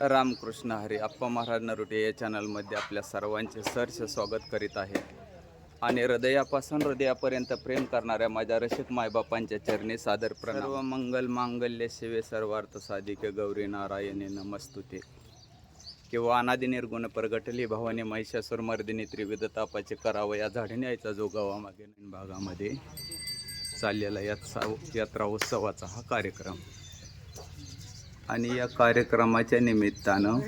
रामकृष्ण हरी अप्पा महाराज नरुटे या चॅनलमध्ये आपल्या सर्वांचे सहर्ष स्वागत करीत आहे. आणि हृदयापासून हृदयापर्यंत प्रेम करणाऱ्या माझ्या रसिक मायबापांच्या चरणी सादर प्रणाम. सर्व मंगल मांगल्य शिवे सर्वार्थ साधिके गौरी नारायणे नमस्तुते. किंवा अनादि निर्गुण प्रगटली भवानी महिषासूर मर्दिनी त्रिविध तापाचे करावं या झाडण्याचा जो गावामागे भागामध्ये चाललेला यात्रा यात्रा उत्सवाचा हा कार्यक्रम. आणि या कार्यक्रमाच्या निमित्तानं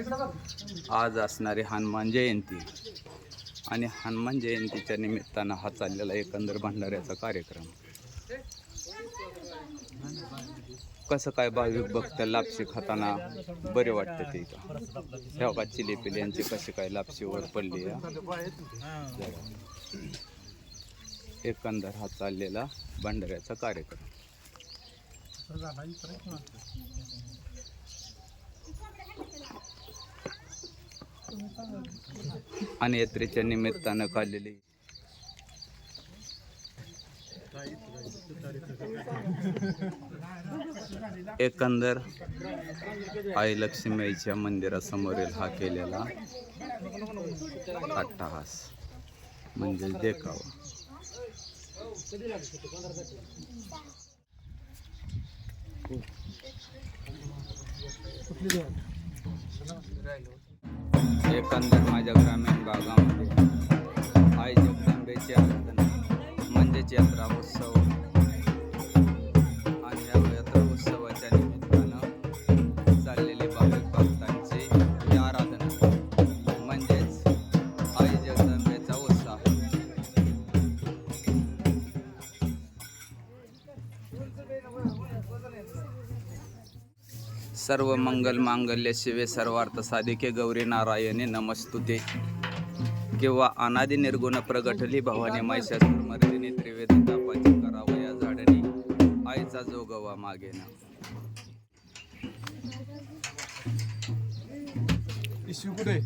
आज असणारी हनुमान जयंती. आणि हनुमान जयंतीच्या निमित्तानं हा चाललेला एकंदर भंडाऱ्याचा कार्यक्रम. कसं काय भाविक भक्त लापशी खाताना बरे वाटते ते का ह्या का चिली कशी काय लापशी वर पडली एकंदर हा चाललेला भंडाऱ्याचा कार्यक्रम. आणि यात्रेच्या निमित्तानं काढलेली एकंदर आई लक्ष्मीच्या मंदिरासमोरील हा केलेला अट्टहास म्हणजे देखावा. एकंदर माझ्या ग्रामीण भागामध्ये आई जगदंबेची आराधना म्हणजेच यात्रा उत्सव सर्व मंगल मांगल्य शिवे सर्वार्थ साधिके गौरी नारायणी नमस्तुते. किंवा अनादि निर्गुण प्रगटली भवानी महिषासूर मर्दिनी त्रिवेद तापाची करावं या झाडणी आईचा जोगवा मागे ना.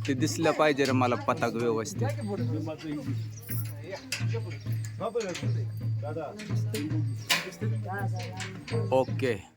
ते दिसलं पाहिजे रे मला पताक व्यवस्थित. ओके.